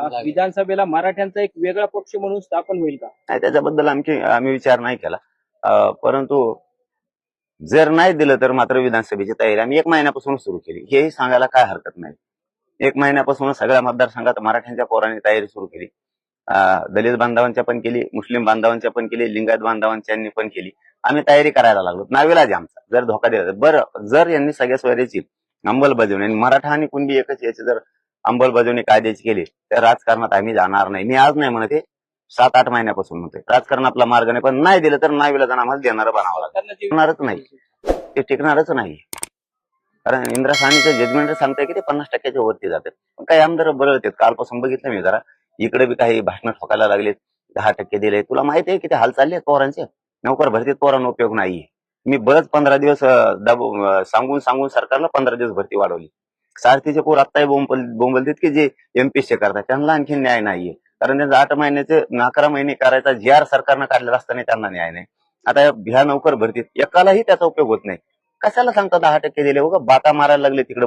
अं, विधानसभेला मराठ्यांचा एक वेगळा पक्ष म्हणून स्थापन होईल का? नाही त्याच्याबद्दल आमची आम्ही विचार नाही केला. अं, परंतु जर नाही दिलं तर मात्र विधानसभेची तयारी आम्ही एक महिन्यापासून सुरू केली. हेही सांगायला काय हरकत नाही. एक महिन्यापासून सगळ्या मतदारसंघात मराठ्यांच्या पोरांनी तयारी सुरू केली. अं, दलित बांधवांच्या पण केली मुस्लिम बांधवांच्या पण केली लिंगायत बांधवांच्यांनी पण केली. आम्ही तयारी करायला लागलो. नावेलाच आहे आमचा. जर धोका दिला तर. बरं जर यांनी सगळ्या सोयऱ्याची अंमलबजावणी आणि मराठा आणि कुणबी एकच याची जर अंमलबजावणी कायद्याची केली तर राजकारणात आम्ही जाणार नाही. मी आज नाही म्हणत सात आठ महिन्यापासून म्हणतोय. राजकारण आपला मार्ग नाही पण नाही दिलं तर नाही विला आम्हाला देणारं बनावं लागेल. टिकणारच नाही. ते टिकणारच नाही. कारण इंदिरा साहनीचं जजमेंट सांगताय की ते पन्नास टक्क्याच्या वरती जातात. पण काही आमदार बरं होते कालपासून बघितलं मी जरा. इकडे बी काही भाषणं ठोकायला लागलेत. दहा टक्के दिले तुला माहिती आहे किती हाल चालले पोरांचे? नोकर भरतीत पोरांना उपयोग नाहीये. मी बरंच पंधरा दिवस सांगून सांगून सरकारला पंधरा दिवस भरती वाढवली. सारथीचे पोर आत्ताही बोंबल बोंबलतात की जे एमपीएससी करतात. त्यांना आणखी न्याय नाहीये. कारण त्यांचा आठ महिन्याचे अकरा महिने करायचा जी आर सरकारनं काढलेला असताना त्यांना न्याय नाही. आता या- ह्या नोकर भरतीत एकालाही त्याचा उपयोग होत नाही. कशाला सांगता दहा टक्के दिले? उगा बाता मारायला लागले तिकडे